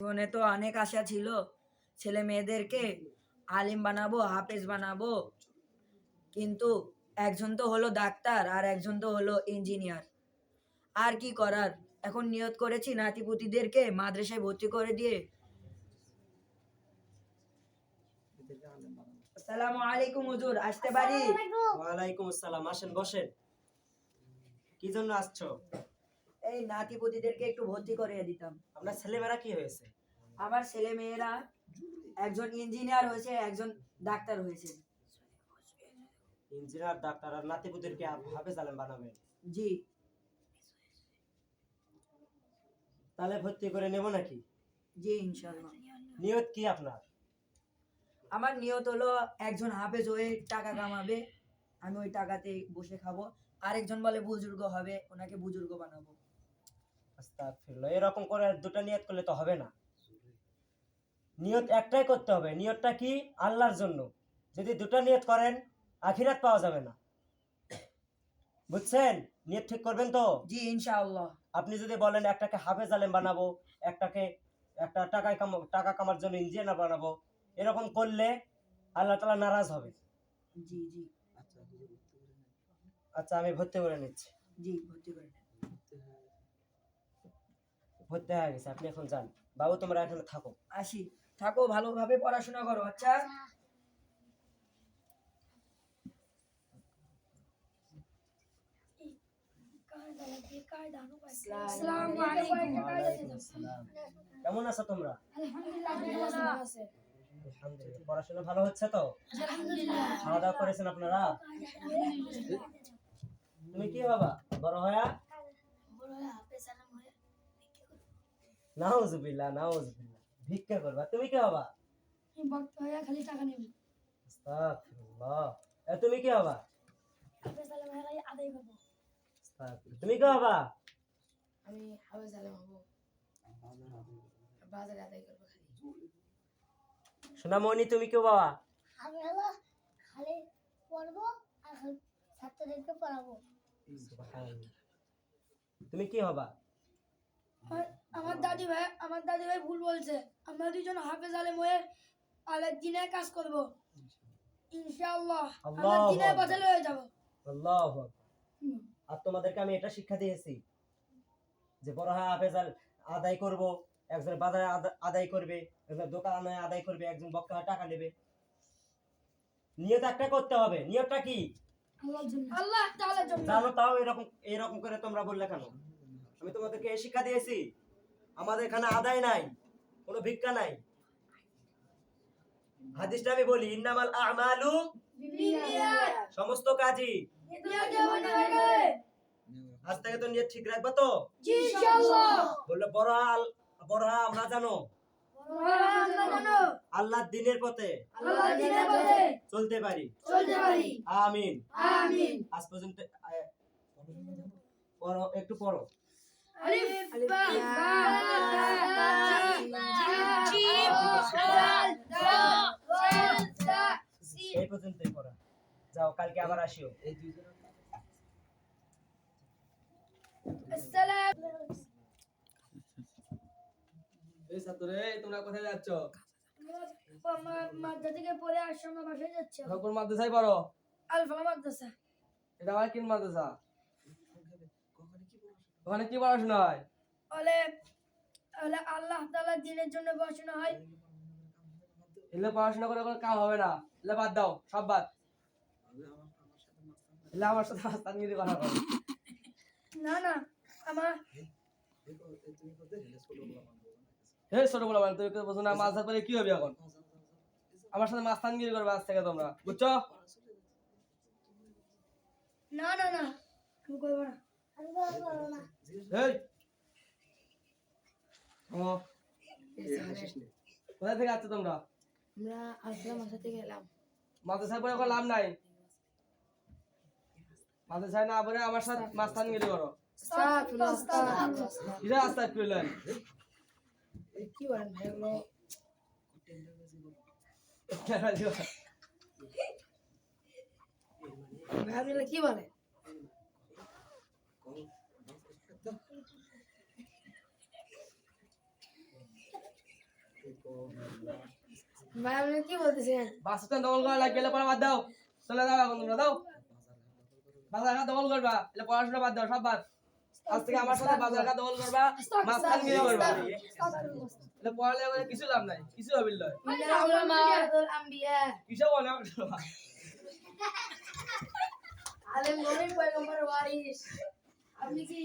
জীবনে তো অনেক আশা ছিল। ছেলে মেয়েদেরকে আলিম বানাবো হাফেজ বানাবো। কিন্তু একজন তো হলো ডাক্তার আর একজন তো হলো ইঞ্জিনিয়ার। আর কি করার? এখন নিয়ত করেছি নাতিপুতিদেরকে মাদ্রাসায় ভর্তি করে দিয়ে। আসসালামু আলাইকুম হুজুর আসতে পারি? ওয়ালাইকুম আসসালাম আসেন বসেন। কি জন্য আসছো? এই নাতিপুতিদেরকে একটু ভর্তি করে দিতাম। আপনার ছেলেমেয়েরা কি হয়েছে? আমার ছেলে মেয়েরা একজন ইঞ্জিনিয়ার হয়েছে একজন ডাক্তার হয়েছে। ইঞ্জিনিয়ার ডাক্তার আর নাতিপুতিরকে হাফেজ আলেম বানাবেন? জি। তাহলে ভর্তি করে নেব নাকি? জি ইনশাল্লাহ নিয়ত কি আপনার? আমার নিয়ত হলো একজন হাফেজ হয়ে টাকা কামাবে আমি ওই টাকাতে বসে খাব। আরেকজন বলে বুজুর্গ হবে ওনাকে বুজুর্গ বানাবো। আস্তাগফিরুল্লাহ। এরকম করে দুটো নিয়ত করলে তো হবে না। নিয়ত একটাই করতে হবে। নিয়তটা কি? আল্লাহর জন্য। যদি দুটো নিয়ত করেন আখিরাত পাওয়া যাবে না। বুঝছেন? নিয়ত ঠিক করবেন তো? জি ইনশাআল্লাহ। আপনি যদি বলেন একটাকে হাফেজ আলেম বানাবো একটাকে একটা টাকায় কাম টাকা কামার জন্য ইঞ্জিনিয়ার বানাবো এরকম করলে আল্লাহ তালা নারাজ হবে। জি জি। আচ্ছা আমি ভর্তি করে নিচ্ছি। জি ভর্তি করে। ভর্তি হয়ে গেছে। আপনি এখন যান। বাবু তোমরা এখানে থাকো। আসি। থাকো ভালোভাবে পড়াশোনা করো আচ্ছা কেমন আছো তোমরা? পড়াশোনা ভালো হচ্ছে তো? খাওয়া দাওয়া করেছেন আপনারা? তুমি কি বাবা? বড় হয়া? নাউজুবিল্লাহ নাউজুবিল্লাহ ভিক্ষা করবা তুমি কি বাবা ভক্ত হয়ে খালি টাকা নেব। আস্তাগফিরুল্লাহ। এ তুমি কি বাবা হাফেজ আলম আদায় করব। আস্তাগফিরুল্লাহ। তুমি কি বাবা আমি হাফেজ আলম হব। বাজারে আদায় করব খালি। সোনামণি তুমি কি বাবা? আমি হলো খালি পড়ব আর ছাত্রদেরকে পড়াবো। তুমি কি হবা? আমার দাদি ভাই আমার দাদি ভাই ভুল বলছে। আমরা দুজন হাফেজ আলম হয়ে আলের দিনে কাজ করব। ইনশাআল্লাহ আমরা। হয়ে যাব। আল্লাহু। আর তোমাদেরকে আমি এটা শিক্ষা দিয়েছি যে বড় হাফেজ আদায় করব একজন বাজারে আদায় করবে একজন দোকানে আদায় করবে একজন বক্তা টাকা নেবে। নিয়ত একটা করতে হবে। নিয়তটা কি? আল্লাহ তাআলার জন্য। জানো তাও এরকম এরকম করে তোমরা বললে কেন? আমি তোমাদেরকে এই শিক্ষা দিয়েছি। আমাদের এখানে আদায় নাই কোনো ভিক্ষা নাই। হাদিসটা আমি বলি ইন্নামাল আমালু সমস্ত কাজই। আজ থেকে তো নিয়ত ঠিক রাখব তো? বললে বড় বড় আমরা জানো। আল্লাহর দিনের পথে চলতে পারি। আমিন। আজ পর্যন্ত একটু পড়ো। আলিফ বা বা তা জিম দাল দাল ওয়াল এই পর্যন্তই পড়া। যাও কালকে আবার আসিও। আসসালাম। এই ছাত্র তোমরা কোথায় যাচ্ছ? মাদ্রাসা থেকে পড়ে আর সময় বাসায় যাচ্ছে। কোন মাদ্রাসায় পড়ো? আলফা মাদ্রাসা। এটা আমার কিন মাদ্রাসা? ওখানে কি পড়াশোনা হয়? বলে বলে আল্লাহ তাআলার দিনের জন্য পড়াশোনা হয়। এলে পড়াশোনা করে কোনো কাম হবে না। এলে বাদ দাও সব বাদ। এলে আমার সাথে মাস্তানগিরি কথা বলো। না না আমার হে ছোট বলো মানে তুমি বুঝো না মাছ ধর করে কি হবে এখন? আমার সাথে মাছ মাস্তানগিরি করবে আজ থেকে তোমরা বুঝছ? না না না আমি করব না। আমি পড়ব না। এই। ও। কোথায় থেকে আছো তোমরা? আমরা আলফা মাসা থেকে এলাম। মাদ্রাসায় পড়ে লাভ নাই? মাদ্রাসায় না পড়ে আমার সাথে করো। আস্তাগফিরুল্লাহ, আস্তাগফিরুল্লাহ। কিরা কি বলেন ভাই এগুলো? ভাই কি বলেন ভাই আপনি কি বলতেছেন? বাসস্ট্যান্ড দখল করা লাগে গেলে পড়া বাদ দাও। চলে যাও এখন তোমরা দাও। দখল করবা এলে পড়াশোনা বাদ দাও সব বাদ। আজ থেকে আমার সাথে বাজার দখল করবা মাস্তানগিরি করবা। এলে পড়ালেখা করে কিছু লাভ নাই কিছু হবিল লয় ইন্না উলামা ওয়ারাসাতুল আম্বিয়া। কিছু বলে আলেম নবী পয়গম্বর ওয়ারিস আপনি কি